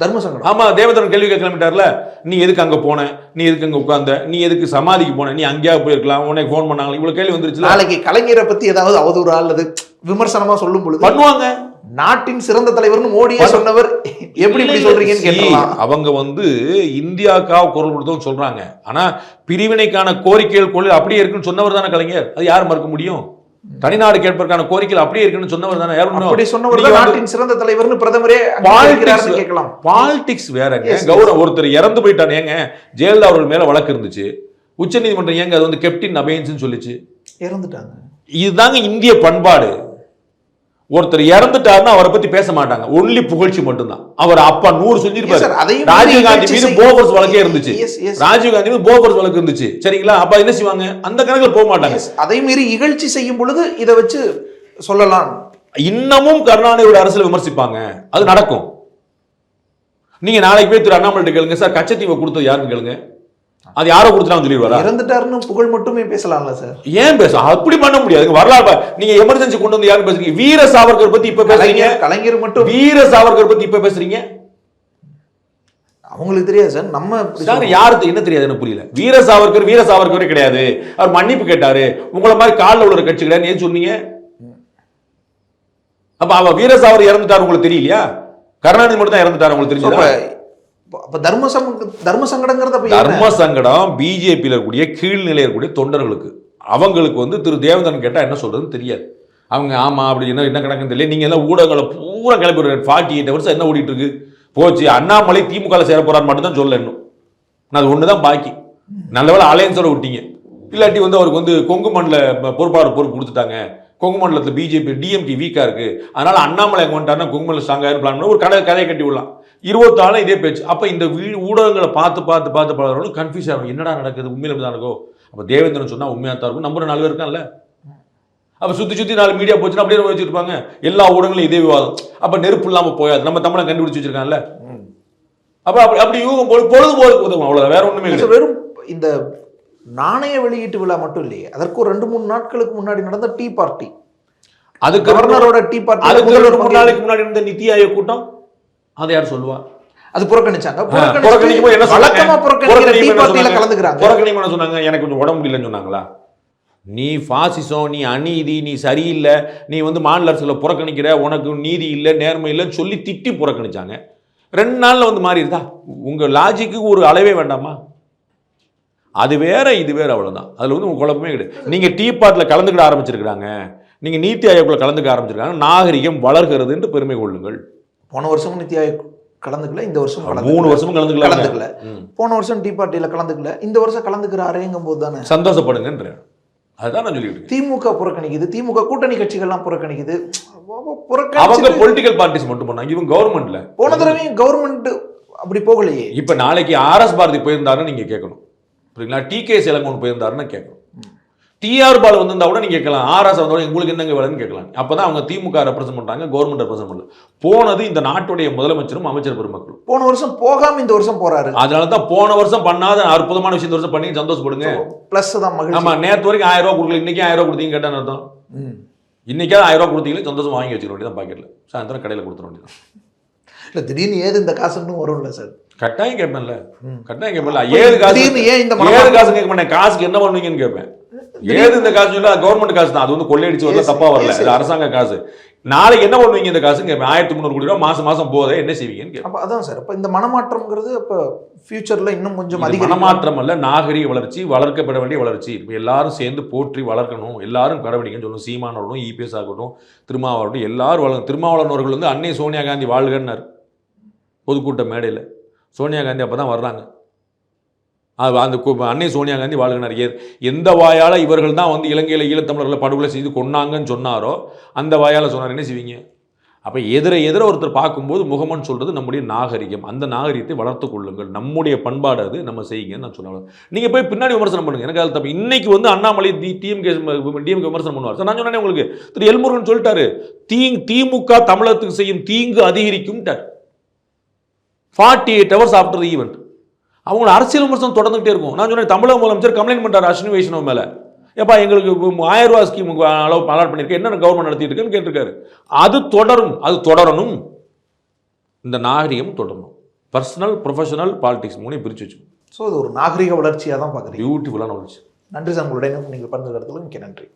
[SPEAKER 5] தர்ம சங்கடம்.
[SPEAKER 6] ஆமா தேவேந்திரன் கேள்வி கிளம்பிட்டார்ல நீ எதுக்கு அங்க போன? நீ எதுக்கு அங்க உட்கார்ந்த? நீ எதுக்கு சமாதிக்கு போன? நீ அங்கேயா போயிருக்கலாம். உனக்கு ஃபோன் பண்ணாங்க இவ்வளவு கேள்வி வந்துருச்சுல.
[SPEAKER 5] நாளைக்கு கலைஞரை பத்தி ஏதாவது அவதூறா அல்லது விமர்சனமா சொல்லும் பொழுது
[SPEAKER 6] பண்ணுவாங்க.
[SPEAKER 5] நாட்டின் சிறந்த தலைவர்னு மோடியே சொன்னவர் எப்படி இப்படி சொல்றீங்கன்னு
[SPEAKER 6] See,
[SPEAKER 5] கேட்கலாம்
[SPEAKER 6] அவங்க வந்து இந்தியாவுக்காக குரல் கொடுத்தவங்க சொல்றாங்க. ஆனா பிரிவினைக்கான கோரிக்கைகள் கொள்கை அப்படியே இருக்குன்னு சொன்னவர் தானே கலைஞர். அது யார் மறுக்க முடியும்? தனிநாடு கேட்பதற்கான கோரிக்கைகள் அப்படியே இருக்குன்னு சொன்னவர் தானே.
[SPEAKER 5] அப்படி சொன்னவர் நாட்டின் சிறந்த தலைவர்னு பிரதமரே கேட்கலாம்.
[SPEAKER 6] பாலிடிக்ஸ் வேறங்க. கௌரவம் ஒருத்தர் இறந்து போயிட்டாரு ஏங்க ஜெயலலிதா அவர்கள் மேல வழக்கு இருந்துச்சு. உச்சநீதிமன்றம் ஏங்க அது வந்து கெப்டின் அபேன்ஸ்னு சொல்லிச்சு.
[SPEAKER 5] இறந்துட்டாங்க.
[SPEAKER 6] இதுதாங்க இந்திய பண்பாடு. ஒருத்தர் இறந்துட்டாருன்னா அவரை பத்தி பேச மாட்டாங்க. ஒன்லி புகழ்ச்சி மட்டும்தான். அவர் அப்பா நூறு
[SPEAKER 5] Yes, sir.
[SPEAKER 6] செஞ்சிருப்பாரு
[SPEAKER 5] அதையும்
[SPEAKER 6] ராஜீவ் காந்தி
[SPEAKER 5] நிகழ்ச்சி
[SPEAKER 6] மீது போபர்ஸ் வழக்கே இருந்துச்சு.
[SPEAKER 5] Yes, yes.
[SPEAKER 6] ராஜீவ் காந்தி மீது போபர்ஸ் வழக்கு இருந்துச்சு. சரிங்களா? அப்ப என்ன செய்வாங்க? அந்த கணக்குல போக மாட்டாங்க.
[SPEAKER 5] அதை மீறி இகழ்ச்சி செய்யும் பொழுது இதை வச்சு சொல்லலாம்.
[SPEAKER 6] இன்னமும் கருணாநிதியோட அரசியல் விமர்சிப்பாங்க. அது நடக்கும். நீங்க நாளைக்கு போய் திரு அண்ணாமலை கேளுங்க சார். கச்சத்தீவை கொடுத்தது யாருன்னு கேளுங்க. அது யாரோ கொடுத்துட்டான்னு சொல்லிடுவாரா?
[SPEAKER 5] இறந்துட்டாருன்னு புகழ் மட்டுமே பேசலாம்ல சார்.
[SPEAKER 6] ஏன் பேச? அப்படி பண்ண முடியாது. வரலாறு நீங்க எமர்ஜென்சி கொண்டு வந்து யாரும் பேசுறீங்க? வீர சாவர்கர் பத்தி இப்ப பேசுறீங்க.
[SPEAKER 5] கலைஞர் மட்டும்.
[SPEAKER 6] வீர சாவர்கர் பத்தி இப்ப பேசுறீங்க.
[SPEAKER 5] அவங்களுக்கு தெரியாது சார். நம்ம
[SPEAKER 6] சார். யாருக்கு என்ன தெரியாது எனக்கு புரியல. வீர சாவர்கர் வீர சாவர்கரே கிடையாது. அவர் மன்னிப்பு கேட்டாரு. உங்கள மாதிரி காலில் உள்ள கட்சி கிடையாது. ஏன் சொன்னீங்க? அப்ப அவ வீர சாவர் இறந்துட்டாரு உங்களுக்கு தெரியலையா? கருணாநிதி மட்டும் தான் இறந்துட்டாரு உங்களுக்கு தெரிஞ்சதா?
[SPEAKER 5] அப்போ தர்ம சங்க தர்ம சங்கடங்கிறத
[SPEAKER 6] தர்ம சங்கடம் பிஜேபியில் இருக்கக்கூடிய கீழ்நிலையில் இருக்கக்கூடிய தொண்டர்களுக்கு. அவங்களுக்கு வந்து திரு தேவந்தன் கேட்டால் என்ன சொல்கிறதுன்னு தெரியாது. அவங்க ஆமாம் அப்படி என்ன என்ன கணக்குன்னு தெரியல. நீங்கள் எல்லாம் ஊடகங்களை பூரா கிளப்பி ஃபார்ட்டி எயிட் ஹவர்ஸ் என்ன ஓடிட்டு இருக்கு போச்சு. அண்ணாமலை திமுக சேர போறான்னு மட்டும் தான் சொல்ல இன்னும். நான் அது ஒன்று தான் பாக்கி நல்லவேளை அலையன்ஸோட விட்டீங்க. இல்லாட்டி வந்து அவருக்கு வந்து கொங்கு மண்டல பொறுப்பாளர் பொறுப்பு கொடுத்துட்டாங்க. கொங்கு மண்டலத்தில் பிஜேபி டிஎம்கே வீக்காக இருக்குது அதனால் அண்ணாமலை அங்கே வந்துட்டாருன்னா கொங்கு மண்டலம் ஸ்ட்ராங்காக பிளான் பண்ணி ஒரு கடை கதையை கட்டி விடலாம். இருபத்தாலும் இதே பேச்சு. அப்போ இந்த வீ ஊடகங்களை பார்த்து பார்த்து பார்த்து பழகிறவங்களும் கன்ஃபியூஸ் ஆகும் என்னடா நடக்குது? உண்மையில தான் இருக்கோ? அப்போ தேவேந்திரன் சொன்னா உண்மையாக தான் இருக்கும். நம்புற நாலு பேர் இருக்கான்ல. அப்போ சுற்றி சுற்றி நாலு மீடியா போச்சுன்னா அப்படியே வச்சுருப்பாங்க எல்லா ஊடகங்களும் இதே விவாதம். அப்போ நெருப்பு இல்லாமல் போயாது. நம்ம தமிழை கண்டுபிடிச்சு வச்சிருக்கான்ல. அப்ப அப்படி அப்படி யூகம் பொழுது பொழுதுபோக்கு உதவும். அவ்வளவுதான். வேற ஒண்ணுமே
[SPEAKER 5] இது
[SPEAKER 6] இல்லை
[SPEAKER 5] வெறும் இந்த நாணய வெளியீட்டு விழா மட்டும் இல்லையே. அதற்கு ஒரு ரெண்டு மூணு நாட்களுக்கு முன்னாடி நடந்த டீ பார்ட்டி.
[SPEAKER 6] அதுக்கு
[SPEAKER 5] கவர்னரோட டீ பார்ட்டி
[SPEAKER 6] அதுக்கு முன்னாடி இருந்த நித்தி ஆயோக் கூட்டம். அதை யார் சொல்லுவா?
[SPEAKER 5] அது புறக்கணிச்சாங்க.
[SPEAKER 6] புறக்கணிக்கும் என்ன
[SPEAKER 5] வழக்கமா? புறக்கணிக்கிற டீ பார்ட்டியில
[SPEAKER 6] சொன்னாங்க?
[SPEAKER 5] கலந்துக்கிறாங்க.
[SPEAKER 6] புறக்கணிக்கும் என்ன சொன்னாங்க? எனக்கு கொஞ்சம் உடம்பு முடியலன்னு சொன்னாங்களா? நீ பாசிசம் நீ அநீதி நீ சரியில்லை நீ வந்து மாநில அரசுல புறக்கணிக்கிற உனக்கு நீதி இல்லை நேர்மை இல்லைன்னு சொல்லி திட்டி புறக்கணிச்சாங்க. ரெண்டு நாள்ல வந்து மாறிடுதா? உங்க லாஜிக்கு ஒரு அளவே வேண்டாமா? அது வேற இது வேற அவ்வளவுதான். அதுல வந்து உங்க குழப்பமே கிடையாது. நீங்க டீ பார்ட்டில் கலந்துக்கிட ஆரம்பிச்சிருக்கிறாங்க. நீங்க நீத்தி ஆயோக்ல கலந்துக்க ஆரம்பிச்சிருக்காங்க நாகரிகம் வளர்கிறது என்று பெருமை கொள்ளுங்கள்.
[SPEAKER 5] போன வருஷமும் நித்தி ஆயோக் கலந்துக்கல இந்த வருஷம்
[SPEAKER 6] மூணு
[SPEAKER 5] கலந்துக்கல.
[SPEAKER 6] வருஷமும்
[SPEAKER 5] கலந்துக்கல.
[SPEAKER 6] ம்.
[SPEAKER 5] போன வருஷம் டீ பார்ட்டியில கலந்துக்கல இந்த வருஷம் கலந்துக்கிறாரேங்கும் போது தானே.
[SPEAKER 6] சந்தோஷப்படுங்கன்ற. அதுதான் நான் சொல்லிட்டு
[SPEAKER 5] திமுக புறக்கணிக்குது திமுக கூட்டணி கட்சிகள்லாம் புறக்கணிக்குது.
[SPEAKER 6] அவங்க பொலிட்டிக்கல் பார்ட்டிஸ் மட்டும் பண்ணாங்க இவங்க கவர்மெண்ட்ல
[SPEAKER 5] போன தடவையும் கவர்மெண்ட் அப்படி போகலையே.
[SPEAKER 6] இப்ப நாளைக்கு ஆர்எஸ் பாரதி போயிருந்தாருன்னு நீங்க கேட்கணும் புரியுங்களா டி கே சேலங்கோன் போயிருந்தாருன்னு கேட்கணும் டிஆர் பால் வந்திருந்தா கூட நீங்க கேட்கலாம். ஆர்எஸ் வந்தோட உங்களுக்கு என்னங்க வேலைன்னு கேட்கலாம். அப்பதான் அவங்க திமுக ரெப்ரசென்ட் பண்றாங்க கவர்மெண்ட் ரெப்ரசென்ட் பண்ணல போனது இந்த நாட்டுடைய முதலமைச்சரும் அமைச்சர் பெருமக்களும்.
[SPEAKER 5] போன வருஷம் போகாம இந்த வருஷம் போறாரு.
[SPEAKER 6] அதனால தான் போன வருஷம் பண்ணாத அற்புதமான விஷயம் இந்த வருஷம் பண்ணி சந்தோஷப்படுங்க.
[SPEAKER 5] பிளஸ் தான்
[SPEAKER 6] ஆமா நேத்து வரைக்கும் ஆயிரம் ரூபாய் கொடுக்கல இன்னைக்கு ஆயிரம் ரூபாய் கொடுத்தீங்க கேட்டான்னு அர்த்தம்.
[SPEAKER 5] ம்.
[SPEAKER 6] இன்னைக்கே ஆயிரம் ரூபாய் கொடுத்தீங்களே சந்தோஷம் வாங்கி வச்சுக்க வேண்டியதான் பாக்கெட்ல சாயந்தரம் கடையில் கொடுத்துட வேண்டியதான்
[SPEAKER 5] இல்ல திடீர்னு ஏது இந்த காசுன்னு வரும்ல சார்.
[SPEAKER 6] கட்டாயம் கேட்பேன்ல. கட்டாயம் கேட்பேன்ல. ஏழு காசு
[SPEAKER 5] ஏன் இந்த
[SPEAKER 6] ஏழு? காசு கேட்க மாட்டேன். காசுக்கு என்ன பண்ணுவீங்கன்னு கேட்பேன். ஏது இந்த காசு இல்ல கவர்மெண்ட் காசு தான். அது வந்து கொள்ளையடிச்சு வரல தப்பா வரல. இது. அரசாங்க காசு. நாளைக்கு என்ன பண்ணுவீங்க இந்த காசு கேட்பேன் ஆயிரத்தி முந்நூறு கோடி ரூபாய் மாசம் மாசம் போதே என்ன செய்வீங்கன்னு
[SPEAKER 5] அப்ப அதான் சார். அப்ப இந்த மனமாற்றம்ங்கிறது அப்ப ஃபியூச்சர்ல இன்னும் கொஞ்சம் அதிகரிக்கும்
[SPEAKER 6] மனமாற்றம் அல்ல நாகரிக வளர்ச்சி வளர்க்கப்பட வேண்டிய வளர்ச்சி. இப்போ எல்லாரும் சேர்ந்து போற்றி வளர்க்கணும். எல்லாரும் கடைபிடிக்கன்னு சொல்லணும் சீமானவர்களும் இபிஎஸ் ஆகட்டும் திருமாவளவன் எல்லாரும் வளரும் திருமாவளவன் அவர்கள் வந்து அன்னை சோனியா காந்தி வாழ்கன்னார். பொதுக்கூட்ட மேடையில். சோனியா காந்தி அப்போ தான் வர்றாங்க. அந்த கு- அன்னை சோனியா காந்தி வாழ்கினார். எந்த வாயால் இவர்கள் தான் வந்து இலங்கையில் ஈழத்தமிழர்களை படுகொலை செய்து கொன்னாங்கன்னு சொன்னாரோ அந்த வாயால் சொன்னார். என்ன செய்வீங்க? அப்போ எதிர எதிர ஒருத்தர் பார்க்கும்போது முகமன் சொல்கிறது நம்முடைய நாகரிகம். அந்த நாகரிகத்தை வளர்த்து கொள்ளுங்கள். நம்முடைய பண்பாடு அது நம்ம செய்யுங்கன்னு நான் சொன்னாலும். நீங்கள் போய் பின்னாடி விமர்சனம் பண்ணுங்கள் எனக்கு அது தப்பு. இன்னைக்கு வந்து அண்ணாமலை தி டிஎம்கே டிஎம்கே விமர்சனம் பண்ணுவார். சார் நான் சொன்னேன் உங்களுக்கு. திரு எல்முருகன் சொல்லிட்டாரு. தீ திமுக தமிழகத்துக்கு செய்யும் தீங்கு அதிகரிக்கும் forty eight hours after event அவங்களோட அரசியல் விமர்சனம் தொடர்ந்துகிட்டே இருக்கும். நான் சொன்னேன் தமிழக முதலமைச்சர் கம்ப்ளைண்ட் பண்ணுறாரு அஸ்வினி வைஷ்ணவ் மேலே. ஏப்பா எங்களுக்கு ஆயிரம் ரூபாய் ஸ்கீம் அளவு அலாட் பண்ணியிருக்கேன் என்ன கவர்மெண்ட் நடத்திட்டு இருக்குன்னு கேட்டிருக்காரு. அது தொடரும் அது தொடரணும். இந்த நாகரிகம் தொடரணும். பர்சனல் ப்ரொஃபஷனல் பாலிடிக்ஸ் மூணையும் பிரித்து வச்சு
[SPEAKER 5] ஸோ அது ஒரு நாகரிக வளர்ச்சியா தான் பாக்குறீங்க
[SPEAKER 6] பியூட்டிஃபுல்லான வளர்ச்சி.
[SPEAKER 5] நன்றி சார் உங்களுடைய நீங்கள் பகிர்ந்து கருத்துக்கு மிக்க நன்றி.